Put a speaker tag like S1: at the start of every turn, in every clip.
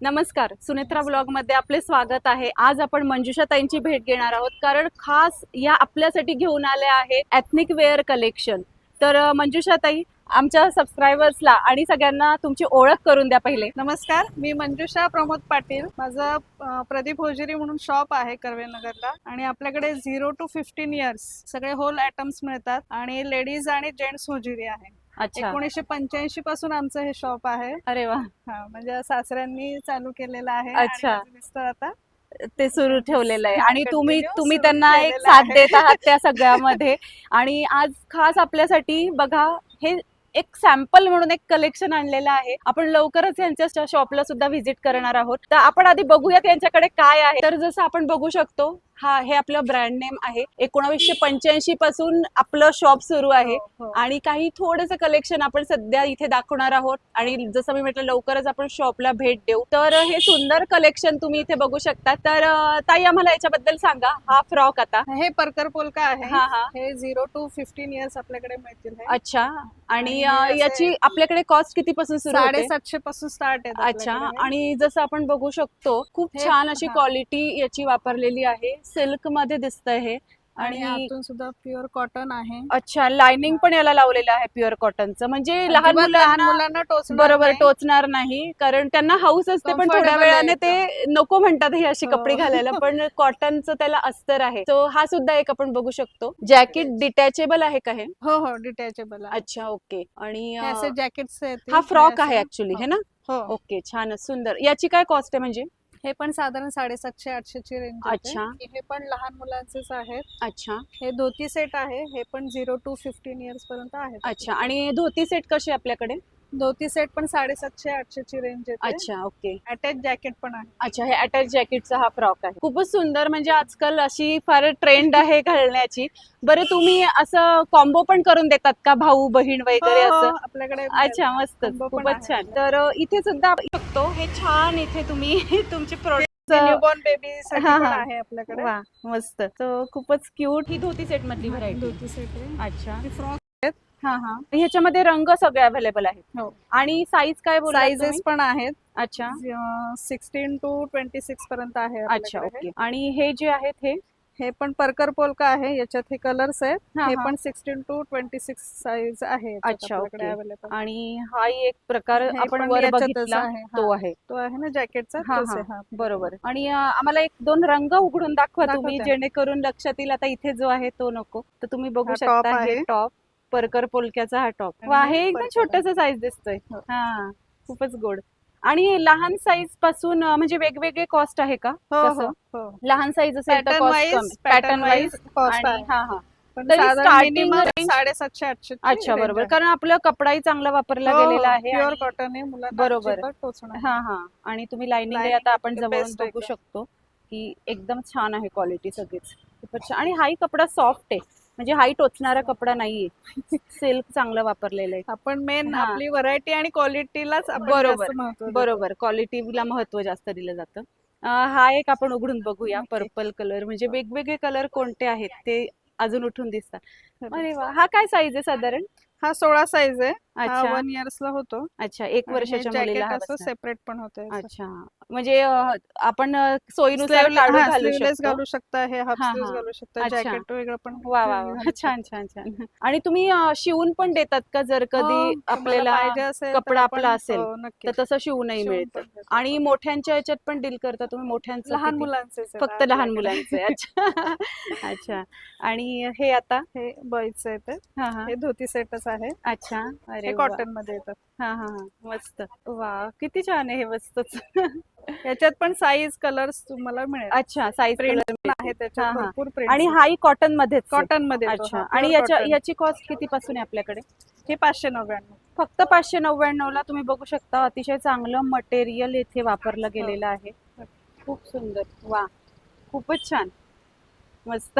S1: नमस्कार सुनेत्रा ब्लॉगमध्ये आपले स्वागत आहे. आज आपण मंजुषा ताईंची भेट घेणार आहोत. कारण खास या आपल्यासाठी घेऊन आले आहे एथनिक वेअर कलेक्शन तर मंजुषा ताई आमच्या सबस्क्रायबर्सला आणि सगळ्यांना तुमची ओळख करून द्या पहिले.
S2: नमस्कार मी मंजुषा प्रमोद पाटील. माझं प्रदीप होजिरी म्हणून शॉप आहे कर्वेनगरला आणि आपल्याकडे झिरो टू फिफ्टीन इयर्स सगळे होल आयटम्स मिळतात. आणि लेडीज आणि जेंट्स होजिरी आहे.
S1: अच्छा.
S2: एकोणीसशे पंच्याऐंशी पासून आमचं हे शॉप आहे.
S1: अरे वा.
S2: हा म्हणजे सासऱ्यांनी चालू केलेलं आहे
S1: अच्छा.
S2: मिस्टर आता
S1: ते सुरू ठेवलेलं आहे. आणि तुम्ही तुम्ही त्यांना एक साथ. देत आहात त्या सगळ्यामध्ये. आणि आज खास आपल्यासाठी बघा हे एक सॅम्पल म्हणून एक कलेक्शन आणलेलं आहे. आपण लवकरच यांच्या शॉपला सुद्धा व्हिजिट करणार आहोत. तर आपण आधी बघूयात यांच्याकडे काय आहे. तर जसं आपण बघू शकतो हा हे आपलं ब्रँड नेम आहे. एकोणावीसशे पंच्याऐंशी पासून आपलं शॉप सुरू आहे.
S2: हो, हो.
S1: आणि काही थोडंसं कलेक्शन आपण सध्या इथे दाखवणार आहोत. आणि जसं मी म्हटलं लवकरच आपण शॉपला भेट देऊ. तर हे सुंदर कलेक्शन तुम्ही इथे बघू शकता. तर ताई आम्हाला याच्याबद्दल सांगा. हा फ्रॉक आता.
S2: हे परकर पोलका आहे.
S1: हा हा.
S2: हे झिरो टू फिफ्टीन इयर्स आपल्याकडे मिळतील.
S1: अच्छा. आणि याची आपल्याकडे कॉस्ट किती पासून
S2: साडेसातशे पासून स्टार्ट आहे
S1: अच्छा. आणि जसं आपण बघू शकतो खूप छान अशी. क्वालिटी याची वापरलेली आहे. सिल्कमध्ये दिसतंय हे.
S2: आणि
S1: आणि
S2: आतून सुद्धा प्युअर कॉटन आहे.
S1: अच्छा लाइनिंग पण याला लावलेलं आहे प्युअर कॉटनचं म्हणजे लहान
S2: अजिबात लहान
S1: मुलांना
S2: मुलांना टोचणार
S1: बरोबर. टोचणार नाही. कारण त्यांना हाऊस असते पण थोड्या वेळाने ते नको म्हणतात हे अशी
S2: हो.
S1: कपडे घालायला. पण कॉटनचं त्याला अस्तर आहे. तो हा सुद्धा एक आपण बघू शकतो. जॅकेट डिटॅचेबल आहे का हे?
S2: हो हो डिटॅचेबल आहे.
S1: अच्छा ओके आणि
S2: हे असे
S1: अं,
S2: जॅकेट्स आहेत
S1: हा फ्रॉक आहे ऍक्च्युली हे ना?
S2: हो.
S1: ओके छानच सुंदर. याची काय कॉस्ट आहे म्हणजे?
S2: हे पण साधारण साडेसातशे आठशे ची रेंज
S1: अच्छा.
S2: हे पण लहान मुलांचेच आहेत.
S1: अच्छा.
S2: हे धोती सेट आहे. हे पण झिरो टू फिफ्टीन इयर्स पर्यंत आहेत.
S1: अच्छा. आणि धोती सेट कशी आहे आपल्याकडे?
S2: धोती सेट पण साडेसातशे आठशे ची रेंज येते.
S1: अच्छा ओके.
S2: अटॅच जॅकेट पण आहे.
S1: अच्छा हे अटॅच जॅकेटचा हा फ्रॉक आहे. खूपच सुंदर म्हणजे आजकाल अशी फार ट्रेंड आहे घालण्याची. बरं तुम्ही असं कॉम्बो पण करून देतात का? भाऊ बहीण वगैरे
S2: हो,
S1: असं?
S2: हो, आपल्याकडे
S1: अच्छा मस्त खूपच
S2: आहे.
S1: छान. तर इथे सुद्धा शकतो. हे छान इथे तुम्ही तुमचे प्रोडक्ट
S2: न्यूबॉर्न बेबी. आहे आपल्याकडे.
S1: मस्त. तर खूपच क्यूट ही धोती सेट मधली व्हरायटी
S2: धोती सेट आहे.
S1: अच्छा.
S2: फ्रॉक
S1: हा हा. ह्याच्यामध्ये रंग सगळे अवेलेबल आहेत.
S2: हो.
S1: आणि साईज काय बोलला
S2: साइजेस पण आहेत.
S1: अच्छा.
S2: सिक्स्टीन टू ट्वेंटी सिक्स पर्यंत आहे
S1: अच्छा. ओके. आणि हे जे आहेत हे?
S2: हे पण परकर पोलका आहे याच्यात हे कलर्स आहेत.
S1: हा.
S2: पण sixteen to twenty six size आहे
S1: अच्छा.
S2: अवेलेबल
S1: आणि हा एक प्रकार आपण
S2: पण
S1: वर बघितला. तो आहे.
S2: तो आहे ना जॅकेटचा
S1: बरोबर. आणि आम्हाला एक दोन रंग उघडून दाखवा तुम्ही. जेणेकरून लक्षात येईल आता इथे जो आहे तो नको. तर तुम्ही बघू शकता हे. टॉप परकर पोलक्याचा हा टॉप
S2: आणि
S1: वा
S2: हे
S1: हे एकदम छोटस साईज दिसतोय.
S2: हो.
S1: हा खूपच गोड. आणि लहान साईजपासून म्हणजे वेगवेगळे कॉस्ट आहे का?
S2: हो? हो
S1: लहान साईज असेल तर
S2: पॅटर्न
S1: कॉस्ट
S2: वाईज आहे.
S1: हा हा.
S2: साडेसातशे आठशे
S1: अच्छा बरोबर. कारण आपला कपडाही चांगला वापरला गेलेला आहे
S2: प्युअर कॉटन आहे.
S1: बरोबर. हा हा. आणि तुम्ही लाईनिंग आता आपण जवळून
S2: best
S1: बघू. शकतो की एकदम छान आहे क्वालिटी सगळीच. खूपच छान आणि हाही कपडा सॉफ्ट आहे. म्हणजे हाही टोचणारा कपडा नाहीये. सिल्क चांगलं वापरलेलं आहे
S2: आपण मेन
S1: हा.
S2: आपली व्हरायटी आणि क्वालिटीलाच
S1: बरोबर. बरोबर. क्वालिटीला महत्त्व जास्त दिलं जातं. अं, हा एक आपण उघडून बघूया. पर्पल कलर म्हणजे वेगवेगळे कलर कोणते आहेत ते अजून उठून दिसतात. अरे वा. हा काय साईज आहे साधारण?
S2: हा सोळा साईज आहे.
S1: अच्छा
S2: वन इयर्स ला होतो
S1: अच्छा एक वर्षाच्या मुलीला हा
S2: असं
S1: बसणार.
S2: सेपरेट पण होतं
S1: अच्छा म्हणजे अं, आपण अं, सोयीनुसार काढून घालू
S2: स्लीवलेस
S1: शकतो
S2: घालू शकता हे हाफ
S1: हा,
S2: स्लीव्ह
S1: हा.
S2: घालू शकता
S1: अच्छा.
S2: जॅकेट वेगळं पण
S1: वा वा वा
S2: घालू
S1: छान छान छान आणि तुम्ही अं, शिवून पण देतात का जर.
S2: हो,
S1: कधी
S2: तुम्हाला
S1: आपल्याला
S2: पाहिजे असेल तर
S1: कपडा
S2: आपण-
S1: आपला असेल,
S2: हो,
S1: तर. तसं शिवूनही
S2: शिवून
S1: मिळतं
S2: पण देतो.
S1: आणि मोठ्यांच्या याच्यात पण डील करता तुम्ही मोठ्यांचं
S2: लहान
S1: किती?
S2: मुलांचे
S1: फक्त लहान मुलांचे अच्छा अच्छा आणि हे आता
S2: हे बॉईज आहेत हे.
S1: हा हा
S2: हे धोती सेटच आहे
S1: अच्छा अरे
S2: हे
S1: वा.
S2: कॉटनमध्ये येतात.
S1: हा हा हा. मस्त. वा किती छान आहे हे मस्तच
S2: याच्यात पण साईज कलर्स तुम्हाला मिळेल.
S1: अच्छा साईज
S2: प्रिंट आहे
S1: हा,
S2: त्याच्यात
S1: हा.
S2: भरपूर प्रिंट
S1: आणि हाही कॉटन मध्येच आहे.
S2: कॉटनमध्ये येतो.
S1: अच्छा.
S2: हा,
S1: आणि
S2: pure
S1: याच्या
S2: cotton.
S1: याची कॉस्ट किती पासून आहे आपल्याकडे?
S2: हे पाचशे नव्याण्णव.
S1: फक्त पाचशे नव्याण्णव ला तुम्ही बघू शकता अतिशय चांगलं मटेरियल येथे वापरलं गेलेलं आहे. खूप सुंदर. वा खूपच छान. मस्त.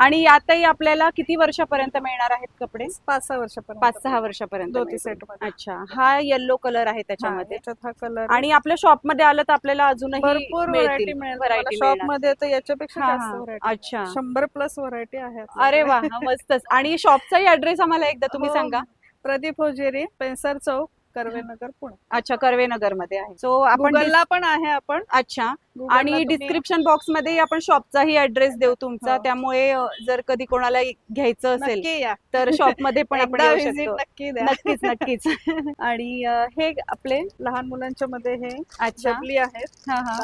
S1: आणि यातही आपल्याला किती वर्षापर्यंत मिळणार आहेत कपडे?
S2: पाच सहा वर्षापर्यंत.
S1: पाच सहा वर्षापर्यंत
S2: धोती. सेटमध्ये.
S1: अच्छा. हा येल्लो कलर आहे त्याच्यामध्ये.
S2: याच्यात हा कलर
S1: आणि आपल्या शॉपमध्ये आलं तर आपल्याला अजूनही
S2: भरपूर व्हरायटी मिळेल. शॉपमध्ये तर याच्यापेक्षा
S1: हा,
S2: जास्त
S1: हा.
S2: व्हरायटी
S1: अच्छा.
S2: शंभर प्लस व्हरायटी आहे
S1: अरे. वा हा, मस्तच. आणि शॉपचाही ऍड्रेस आम्हाला एकदा तुम्ही
S2: हो.
S1: सांगा.
S2: प्रदीप होजेरी पेन्सर चौक कर्वेनगर पुणे.
S1: अच्छा कर्वे नगरमध्ये आहे सो आपण
S2: गुगलला पण आहे आपण.
S1: अच्छा. आणि डिस्क्रिप्शन बॉक्समध्ये आपण शॉपचाही ऍड्रेस देऊ तुमचा.
S2: हो.
S1: त्यामुळे जर कधी कोणाला घ्यायचं असेल तर शॉपमध्ये पण आपण नक्कीच नक्कीच. आणि हे आपले
S2: लहान मुलांच्या मध्ये हे
S1: अच्छा.
S2: जबली आहेत.
S1: हा हा.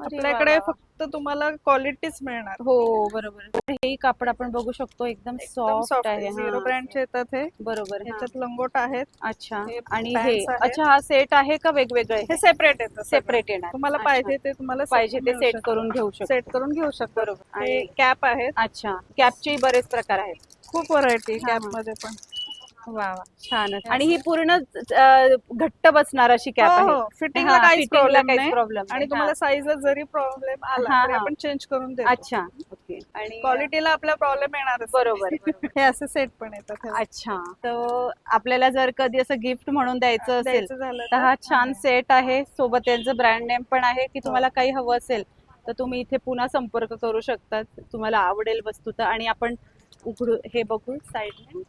S2: आपल्याकडे. फक्त तुम्हाला क्वालिटीच मिळणार.
S1: हो बरोबर. हे कापड आपण बघू शकतो एकदम सॉफ्ट आहे. हा.
S2: ब्रँडचे येतात हे.
S1: बरोबर हा.
S2: याच्यात लंगोट आहेत.
S1: अच्छा. आणि हे. अच्छा हा सेट आहे का वेगवेगळे?
S2: हे सेपरेट येतात
S1: सेपरेट येणार.
S2: तुम्हाला. पाहिजे ते तुम्हाला
S1: पाहिजे ते सेट करून घेऊ शकतो.
S2: सेट करून घेऊ शकतो.
S1: बरोबर. आणि
S2: कॅप आहेत.
S1: अच्छा. कॅपचे बरेच प्रकार आहेत.
S2: खूप व्हरायटी कॅप. मध्ये पण.
S1: वा वा. छानच. आणि ही पूर्ण अ, घट्ट बसणार अशी कॅप आहे
S2: फिटिंगला
S1: हा,
S2: हो, काहीच
S1: fitting ला
S2: प्रॉब्लेम
S1: काहीच
S2: नाही. आणि तुम्हाला साईजला जरी प्रॉब्लेम आला
S1: हा,
S2: तरी
S1: हा.
S2: आपण चेंज करून देतो.
S1: अच्छा ओके. आणि
S2: क्वालिटीला आपला प्रॉब्लेम येणारच.
S1: बरोबर बरोबर.
S2: हे असे सेट पण येतात हे
S1: अच्छा. तर आपल्याला जर कधी असं गिफ्ट म्हणून द्यायचं असेल
S2: द्यायचं झालं
S1: तर हा
S2: तर
S1: छान सेट आहे. सोबत त्यांचं ब्रँड नेम पण आहे की तुम्हाला काही हवं असेल तर तुम्ही इथे पुन्हा संपर्क करू शकतात. तुम्हाला आवडेल वस्तू तर आणि आपण उघडू हे बघू साईडने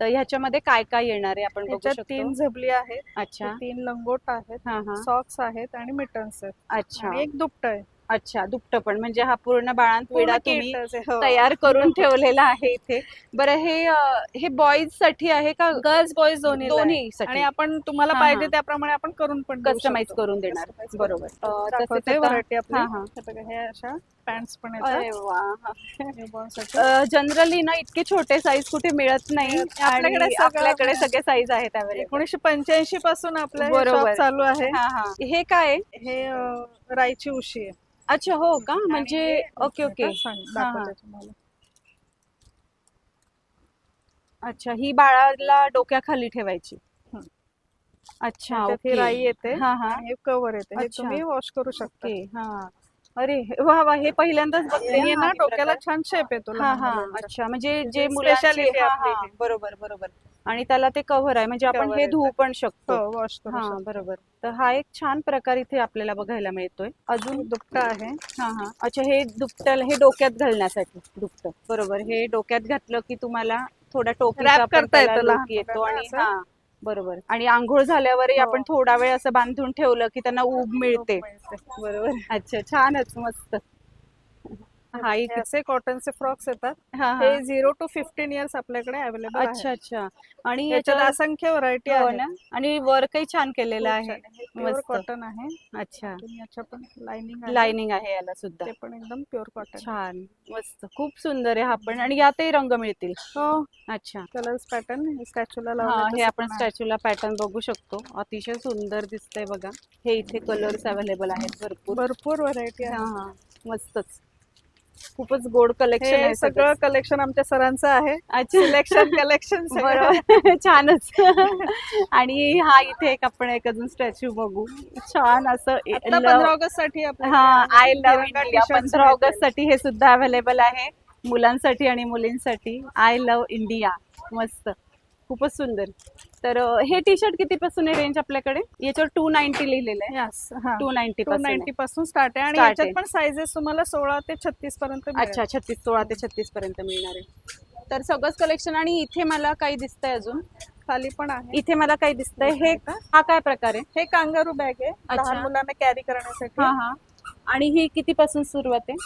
S1: तर ह्याच्यामध्ये काय काय येणार आहे आपण बघू
S2: तीन
S1: शकतो?
S2: झबली आहेत
S1: अच्छा.
S2: तीन लंगोट आहेत
S1: हा हा.
S2: सॉक्स आहेत आणि मिटन्स आहेत.
S1: अच्छा.
S2: आणि एक दुपट आहे.
S1: अच्छा दुपट पण. म्हणजे हा पूर्ण बाळांत
S2: पूर्ण
S1: विडा तुम्ही
S2: आहे, हो.
S1: तयार करून ठेवलेला आहे इथे. बरं हे अं, हे बॉईजसाठी आहे का
S2: गर्ल्स बॉईज दोन्ही
S1: दोन्ही
S2: आणि
S1: साठी
S2: आपण तुम्हाला
S1: हा,
S2: पाहिजे
S1: हा.
S2: त्याप्रमाणे आपण करून पण
S1: कस्टमाइज. करून देणार. बरोबर.
S2: करून.
S1: अं, तसेच
S2: दाखवते
S1: आता-
S2: व्हरायटी
S1: हा, हा.
S2: हे बघा, हे अशा पॅन्ट्स पण
S1: अरे
S2: येतात
S1: वा
S2: newborn साठी.
S1: जनरली ना इतके छोटे साईज कुठे मिळत नाही.
S2: मिळत नाही.
S1: आणि
S2: आपल्याकडे सगळं-
S1: आपल्याकडे सगळे साईज आहेत
S2: एकोणीसशे पंच्याऐंशी पासून आपलं हे
S1: बरोबर.
S2: shop चालू आहे.
S1: हा हा. हे काय आहे?
S2: हे अं, राईची उशी आहे.
S1: अच्छा हो का? म्हणजे ओके ओके.
S2: सांग-
S1: हा, हा.
S2: दाखवते तुम्हाला.
S1: अच्छा ही बाळाला डोक्याखाली ठेवायची.
S2: हं.
S1: अच्छा
S2: त्याच्यात ही
S1: ओके.
S2: राई येते.
S1: हा हा.
S2: आणि हे कव्हर येते. हे
S1: अच्छा.
S2: तुम्ही वॉश करू शकता.
S1: ओके हा. अरे वा वा हे पहिल्यांदाच बघते.
S2: हे ना डोक्याला. छान शेप येतो
S1: हा
S2: लहान
S1: हा. अच्छा म्हणजे जे
S2: म्हणजे
S1: मुलांची
S2: speciality
S1: हा,
S2: आपली.
S1: हा,
S2: ही.
S1: बरोबर बरोबर. आणि त्याला ते कव्हर आहे म्हणजे आपण
S2: Cover
S1: हे धुवू. पण शकतो.
S2: हो वॉश करू
S1: हा
S2: शकता.
S1: बरोबर. तर हा एक छान प्रकार इथे आपल्याला बघायला मिळतोय. अजून
S2: दुपटा आहे.
S1: हा हा. अच्छा हे दुपट्याला हे डोक्यात घालण्यासाठी दुपट. बरोबर. हे डोक्यात घातलं की तुम्हाला थोडा टोपीचा
S2: Wrap
S1: पण
S2: करता
S1: त्याला
S2: येतं
S1: look
S2: लहान
S1: येतो
S2: मुलांना
S1: आणि
S2: असं.
S1: हा. बरोबर आणि आंघोळ झाल्यावरही
S2: हो.
S1: आपण थोडा वेळ असं बांधून ठेवलं की त्यांना ऊब मिळते. बरोबर अच्छा छानच मस्त हा
S2: असे कॉटनचे फ्रॉक्स येतात.
S1: हा
S2: झिरो टू फिफ्टीन इयर्स आपल्याकडे अवेलेबल
S1: अच्छा अच्छा. आणि
S2: याच्यात असंख्य व्हरायटी
S1: हो
S2: आहे
S1: ना? आणि वर्कही छान केलेलं आहे.
S2: कॉटन आहे.
S1: अच्छा.
S2: याच्या पण लाइनिंग
S1: लाइनिंग आहे याला सुद्धा.
S2: ते पण एकदम प्युअर कॉटन
S1: छान. मस्त. खूप सुंदर आहे हा पण. आणि यातही रंग मिळतील.
S2: हो.
S1: अच्छा.
S2: कलर्स पॅटर्न स्टॅच्यूला
S1: हा आपण स्टॅच्यूला पॅटर्न बघू शकतो. अतिशय सुंदर दिसतंय बघा. हे इथे कलर्स अवेलेबल आहेत भरपूर.
S2: भरपूर व्हरायटी आहे
S1: हा. मस्तच. खूपच गोड कलेक्शन आहे
S2: सगळं. कलेक्शन आमच्या सरांचं आहे. सिलेक्शन कलेक्शन
S1: बरोबर. छानच. आणि हा इथे एक आपण एक अजून स्टॅच्यू बघू. छान असं
S2: पंधरा ऑगस्टसाठी
S1: हा आय लव्ह इंडिया पंधरा ऑगस्टसाठी हे सुद्धा अवेलेबल आहे. मुलांसाठी आणि मुलींसाठी. आय लव्ह इंडिया मस्त. खूपच सुंदर. तर हे टी शर्ट किती पासून आहे रेंज आपल्याकडे? याच्यावर टू नाईन्टी लिहिलेलं आहे.
S2: यस
S1: टू नाईन्टी
S2: टू
S1: पासून
S2: नाईन्टी. पासून स्टार्ट आहे. आणि याच्यात. पण साईजेस तुम्हाला सोळा ते छत्तीस पर्यंत.
S1: अच्छा छत्तीस सोळा ते छत्तीस पर्यंत मिळणार आहे. तर सगळंच कलेक्शन आणि इथे मला काही दिसतंय अजून?
S2: खाली पण आहे.
S1: इथे मला काही दिसतंय. हे हा काय प्रकार आहे?
S2: हे कांगारू बॅग आहे. लहान मुलांना कॅरी करण्यासाठी.
S1: आणि ही किती पासून सुरुवात आहे?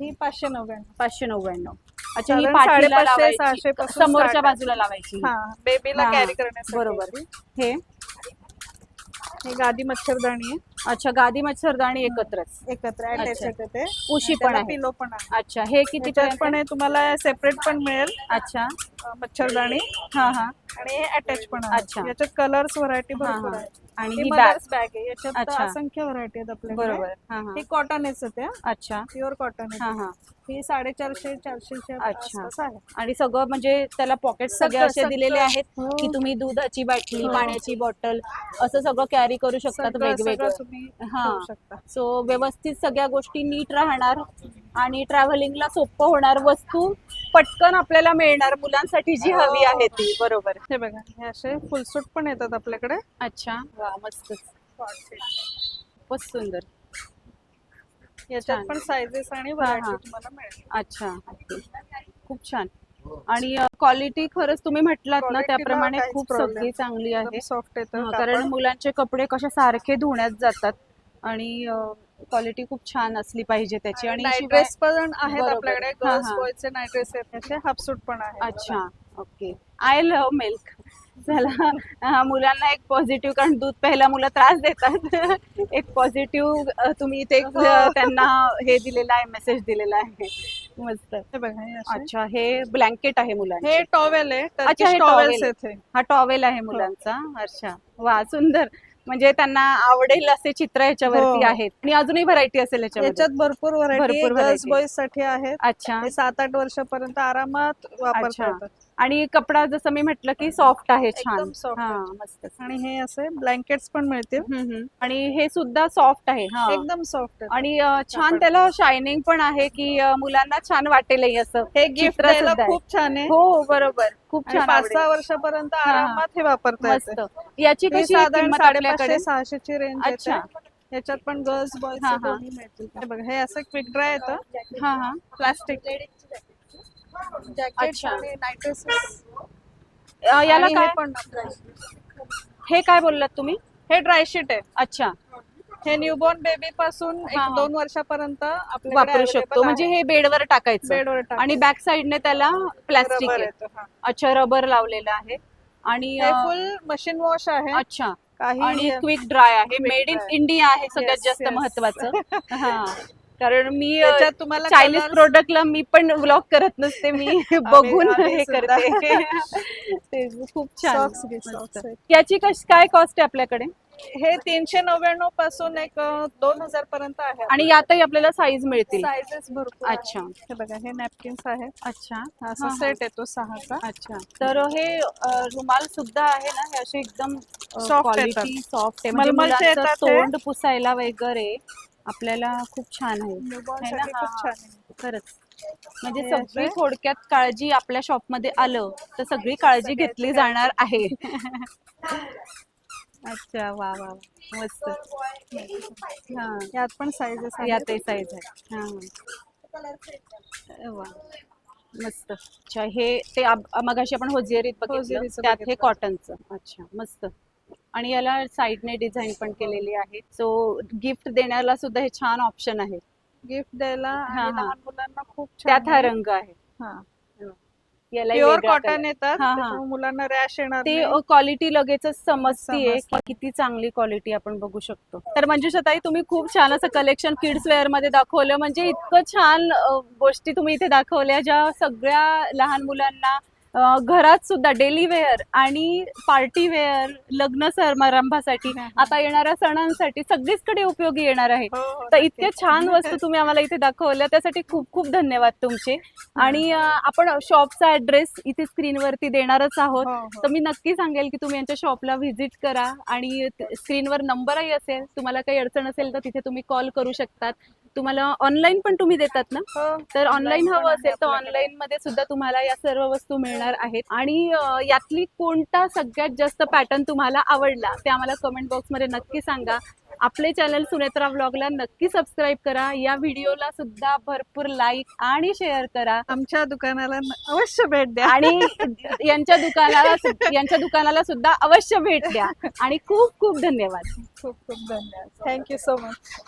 S2: ही पाचशे नव्याण्णव.
S1: पाचशे नव्याण्णव. अच्छा ही
S2: साधारण
S1: पाठीला
S2: साडेपाचशे,
S1: लावायची.
S2: सहाशेपासून
S1: समोरच्या
S2: start आहे.
S1: बाजूला लावायची.
S2: हा बेबीला
S1: हा.
S2: कॅरी करण्यासाठी.
S1: बरोबर. हे.
S2: ही गादी मच्छरदाणी आहे.
S1: अच्छा गादी मच्छरदाणी एकत्रच.
S2: एकत्र अटॅच
S1: अच्छा.
S2: येते ते
S1: उशी पण आहे.
S2: पिलो पण आहे.
S1: अच्छा हे किती
S2: त्याच्यात पण आहे? तुम्हाला सेपरेट पण मिळेल.
S1: अच्छा.
S2: अ, मच्छरदाणी.
S1: हा हा.
S2: आणि अटॅच पण आहे.
S1: अच्छा.
S2: याच्यात कलर्स व्हरायटी
S1: हा,
S2: भरपूर
S1: हा.
S2: आहे
S1: आणि
S2: ही
S1: ही बॅग
S2: आहे. याच्यात
S1: अच्छा.
S2: असंख्य व्हरायटी आहेत आपल्याकडे.
S1: बरोबर. हा हा.
S2: ही कॉटन आहे सध्या.
S1: अच्छा.
S2: प्युअर कॉटन
S1: हा
S2: आहे.
S1: हा
S2: ही. साडेचारशे चारशेच्या
S1: अच्छा.
S2: आसपास आहे.
S1: आणि सगळं म्हणजे त्याला पॉकेट सगळे
S2: सगळं-
S1: असे
S2: सगळं.
S1: दिलेले आहेत
S2: हो.
S1: की तुम्ही दुधाची बाटली
S2: हो.
S1: पाण्याची बॉटल असं सगळं कॅरी करू शकतात
S2: सगळं- सगळं
S1: वेगवेगळं.
S2: तुम्ही
S1: हा.
S2: करू शकता.
S1: सो व्यवस्थित सगळ्या गोष्टी नीट राहणार आणि ट्रॅव्हलिंगला सोपं होणार वस्तू पटकन आपल्याला मिळणार मुलांसाठी जी हवी आहे ती. बरोबर.
S2: हे बघा हे असे फुलसूट पण येतात आपल्याकडे.
S1: अच्छा. वा मस्तच खूपच सुंदर.
S2: याच्यात
S1: छान.
S2: पण साईजेस आणि
S1: हा,
S2: व्हरायटी. तुम्हाला मिळेल
S1: अच्छा. खूप छान. आणि क्वालिटी खरंच तुम्ही म्हटलात ना
S2: Quality ला
S1: त्याप्रमाणे
S2: काहीच
S1: खूप
S2: problem
S1: सगळी चांगली आहे.
S2: सॉफ्ट येतं
S1: हा,
S2: कापड.
S1: कारण मुलांचे कपडे कसे सारखे धुण्यात जातात आणि क्वालिटी खूप छान असली पाहिजे त्याची. आणि
S2: नाईट
S1: शिवाय-
S2: ड्रेस पण आहेत
S1: बरोबर.
S2: आपल्याकडे.
S1: हा,
S2: गर्ल्स
S1: हा.
S2: बॉयजचे नाईट ड्रेस आहेत. त्याचे हाफ सूट पण आहे
S1: अच्छा. ओके. आय लव्ह मिल्क चला मुलांना एक पॉझिटिव्ह कारण दूध प्यायला मुलं त्रास देतात एक पॉझिटिव्ह तुम्ही इथे
S2: हो.
S1: त्यांना हे दिलेलं आहे मेसेज दिलेला आहे मस्त
S2: बघा.
S1: अच्छा हे ब्लँकेट आहे मुलांचे
S2: हे टॉवेल आहे
S1: अच्छा, हे.
S2: आहेत हे.
S1: टॉवेल आहे मुलांचा अच्छा वा सुंदर म्हणजे त्यांना आवडेल असे चित्र याच्यावरती
S2: हो.
S1: आहेत आणि अजूनही व्हरायटी असेल
S2: याच्यात भरपूर व्हरायटी
S1: भरपूर
S2: गर्ल्स. बॉईजसाठी आहेत
S1: अच्छा
S2: सात आठ वर्षापर्यंत आरामात. येतात
S1: आणि कपडा जसं मी म्हटलं की सॉफ्ट आहे छान हा. मस्त
S2: आणि हे असे ब्लँकेट्स पण मिळतील.
S1: आणि हे सुद्धा सॉफ्ट आहे
S2: एकदम सॉफ्ट
S1: आणि छान. त्याला शायनिंग पण आहे की मुलांना छान वाटेलही असं
S2: हे गिफ्ट. खूप छान आहे
S1: हो बरोबर खूप छान
S2: पाच. सहा वर्षापर्यंत. आरामात हे वापरता येते
S1: याची कशी
S2: साधारण साडेपाचशे सहाशेची रेंज
S1: अच्छा.
S2: येते याच्यात पण गर्ल्स बॉईज
S1: हा, हा.
S2: हे बघा हे असं क्विक ड्राय येतं
S1: हा हा
S2: प्लास्टिक
S1: अच्छा.
S2: आणि नाईट ड्रेसेस
S1: अ, याला काय?
S2: पण
S1: हे काय बोललात तुम्ही?
S2: हे ड्राय शीट आहे.
S1: अच्छा.
S2: हे न्यूबॉर्न बेबी पासून एक
S1: हा.
S2: दोन वर्षापर्यंत
S1: वापरू शकतो. म्हणजे हे बेडवर टाकायचं.
S2: बेडवर
S1: आणि बॅक साइडने त्याला प्लास्टिक
S2: रबर
S1: आहे.
S2: येतं हा.
S1: अच्छा रबर लावलेलं आहे. आणि
S2: हे
S1: अ,
S2: फुल मशीन वॉश आहे.
S1: अच्छा.
S2: काही
S1: आणि क्विक ड्राय आहे.
S2: Quick
S1: made in
S2: dry.
S1: India आहे सगळ्यात
S2: Yes,
S1: जास्त
S2: yes.
S1: महत्वाचं. हा. कारण मी
S2: त्याच्यात तुम्हाला
S1: चायनीज
S2: colours-
S1: प्रोडक्टला मी पण ब्लॉक करत नसते मी बघून
S2: आम्ही
S1: हे
S2: सुद्धा.
S1: करते ते खूप छान
S2: Socks घे,
S1: मस्त.
S2: socks आहेत.
S1: याची कश काय कॉस्ट आहे आपल्याकडे
S2: हे तीनशे नव्याण्णवपासून एक दोन हजार पर्यंत आहे
S1: आणि यातही आपल्याला साईज मिळतील
S2: सायझेस भरपूर आहेत.
S1: अच्छा
S2: हे बघा हे नॅपकिन्स आहेत
S1: अच्छा
S2: हा
S1: हा,
S2: असा
S1: हा.
S2: सेट येतो सहाचा
S1: अच्छा तर हे अ, रुमाल सुद्धा आहे ना हे असे एकदम
S2: Soft
S1: क्वालिटी सॉफ्ट आहे म्हणजे
S2: मलमलचे
S1: मुलांचं
S2: येतात.
S1: तोंड पुसायला वगैरे आपल्याला खूप छान आहे है ना?
S2: साठी
S1: हा,
S2: खूप
S1: हा.
S2: छान आहे.
S1: खरंच म्हणजे
S2: हे
S1: सगळी
S2: असे?
S1: थोडक्यात काळजी आपल्या शॉपमध्ये आलं तर सगळी काळजी घेतली. जाणार आहे अच्छा वा वा वा. मस्त हा
S2: यात पण सायझेस
S1: यातही साईज आहे हा अरे वा मस्त अच्छा हे ते आप- मगाशी आपण होजियरीत बघितलं त्यात हे
S2: बघितलं.
S1: कॉटनचं अच्छा मस्त आणि याला साईडने डिझाईन पण केलेली आहे सो गिफ्ट देण्याला सुद्धा हे छान ऑप्शन आहे
S2: गिफ्ट द्यायला
S1: हा,
S2: आणि
S1: हा.
S2: लहान मुलांना खूप
S1: त्यात हा
S2: आहे.
S1: रंग आहे
S2: हा.
S1: याला
S2: प्युअर कॉटन येतात
S1: हा, हा.
S2: त्याच्यामुळे मुलांना रॅश येणार
S1: ते
S2: नाही.
S1: क्वालिटी लगेचच समजतीये. की किती चांगली क्वालिटी आपण बघू शकतो तर मंजुषाताई तुम्ही खूप छान असं कलेक्शन किड्स वेअरमध्ये दाखवलं म्हणजे इतकं छान अ, गोष्टी तुम्ही इथे दाखवल्या ज्या सगळ्या लहान मुलांना घरात सुद्धा डेली वेअर आणि पार्टी वेअर लग्न समारंभासाठी. आता येणाऱ्या सणांसाठी सगळीचकडे उपयोगी येणार आहे
S2: हो, हो,
S1: तर. इतक्या छान वस्तू तुम्ही आम्हाला इथे दाखवल्या त्यासाठी खूप खूप धन्यवाद तुमचे आणि आपण शॉपचा ऍड्रेस इथे स्क्रीनवरती देणारच आहोत
S2: हो.
S1: तर मी नक्की सांगेल की तुम्ही यांच्या शॉपला व्हिजिट करा आणि स्क्रीनवर नंबरही असेल तुम्हाला काही अडचण असेल तर तिथे तुम्ही कॉल करू शकतात तुम्हाला ऑनलाईन पण तुम्ही देतात ना?
S2: हो,
S1: तर ऑनलाईन हवं असेल तर. ऑनलाईन मध्ये सुद्धा तुम्हाला या सर्व वस्तू मिळणार आहेत. आणि अं, यातली कोणता सगळ्यात जास्त पॅटर्न तुम्हाला आवडला ते आम्हाला कमेंट बॉक्समध्ये नक्की सांगा. आपले चॅनल सुनेत्रा ब्लॉगला नक्की सबस्क्राईब करा. या व्हिडिओला सुद्धा भरपूर लाईक आणि शेअर करा.
S2: आमच्या दुकानाला न- अवश्य भेट द्या.
S1: आणि यांच्या दुकानाला यांच्या दुकानाला सुद्धा अवश्य भेट द्या. आणि खूप खूप धन्यवाद.
S2: खूप खूप धन्यवाद. Thank you so much